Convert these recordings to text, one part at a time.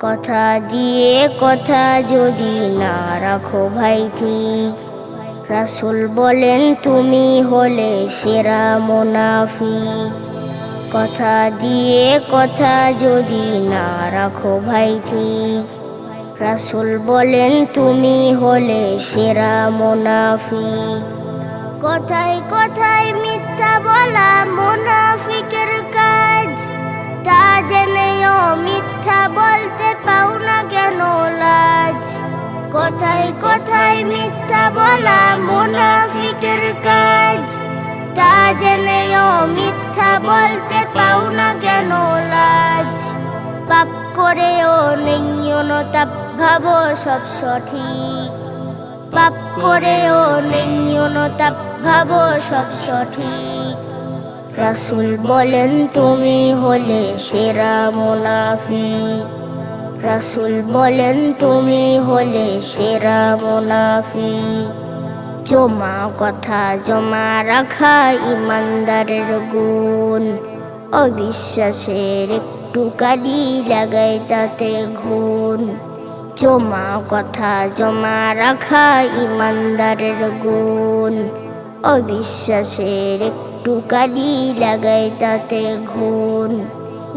কথা দিয়ে কথা যদি না রাখো ভাই ঠিক। রাসুল বলেন, তুমি হলে সেরা মোনাফি কথা দিয়ে কথা যদি না রাখো ভাই ঠিক। রাসুল বলেন, তুমি হলে সেরা মোনাফি কথায় কথায় মিথ্যা বলা জেনেও মিথ্যা বলতে পাও না কেন লাজ? পাপ করেও নেই অনুতাপ ভাবো সব সঠিক। পাপ করেও নেই অনুতাপ ভাবো সব সঠিক। রাসুল বলেন, তুমি হলে সেরা মুনাফি রাসুল বলেন, তুমি হলে সেরা মুনাফি জমা কথা, জমা রাখা ইমানদারের গুণ অবিশ্বাসের একটু কালি লাগাই তাতে ঘুণ। জমা কথা, জমা রাখা ইমানদারের গুণ অবিশ্বাসের একটু কালি লাগাই তাতে ঘুণ।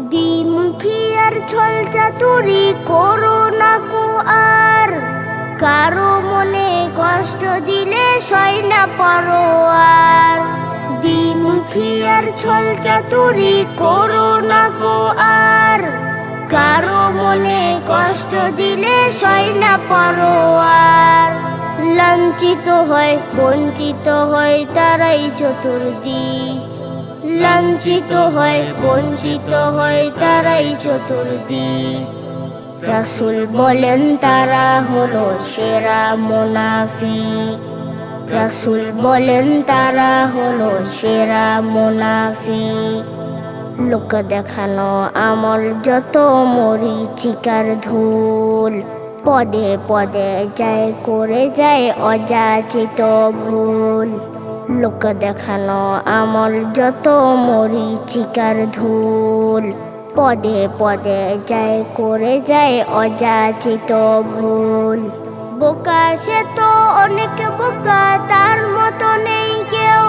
দ্বিমুখী আর ছল চাতুরি করো না কো আর? কারও মনে কষ্ট দিলে সয় না পরো আর দ্বিমুখী আর ছল চাতুরি করো না কো আর। কারও মনে কষ্ট দিলে সয় না পরো আর লাঞ্ছিত হয়, বঞ্চিত হয় তারাই চতুর্দিক। লাঞ্ছিত হয়, বঞ্চিত হয় তারাই চতুর্দিক। রাসুল বলেন, তারা হলো সেরা মুনাফিক। রাসুল বলেন, তারা হলো সেরা মুনাফিক। লোক দেখানো আমল যত মরিচিকার ধুল, পদে পদে যায়, করে যায় অযাচিত ভুল। লোক দেখানো আমল যত মরিচিকার ধুল পদে পদে যায় করে যায় অযাচিত ভুল। বোকা, সে তো অনেক বোকা, তার মতো নেই কেউ।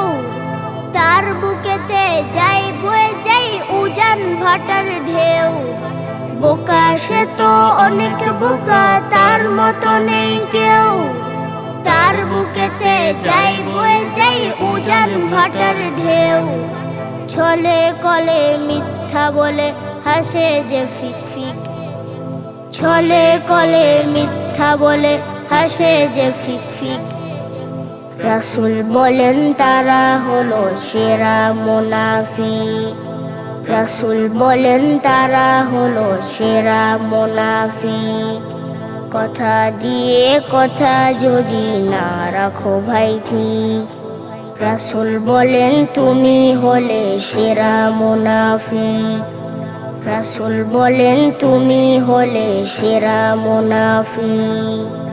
তার বুকেতে যাই বয়ে যাই উজান ভাটার ঢেউ। বোকা, সে তো অনেক বোকা, তার মতো নেই কেউ। তার বুকেতে যাই বয়ে যাই উজান ভাটার ঢেউ। ছলে কলে মিথ্যা বলে হাসে যে ফিক ফিক। ছলে কলে মিথ্যা বলে হাসে যে ফিক ফিক। রাসুল বলেন, তারা হলো সেরা মুনাফিক। রাসুল বলেন, তারা হলো সেরা মুনাফিক। কথা দিয়ে কথা যদি না রাখো ভাই ঠিক। রাসুল বলেন, তুমি হলে সেরা মুনাফিক। রাসুল বলেন তুমি হলে সেরা মুনাফিক।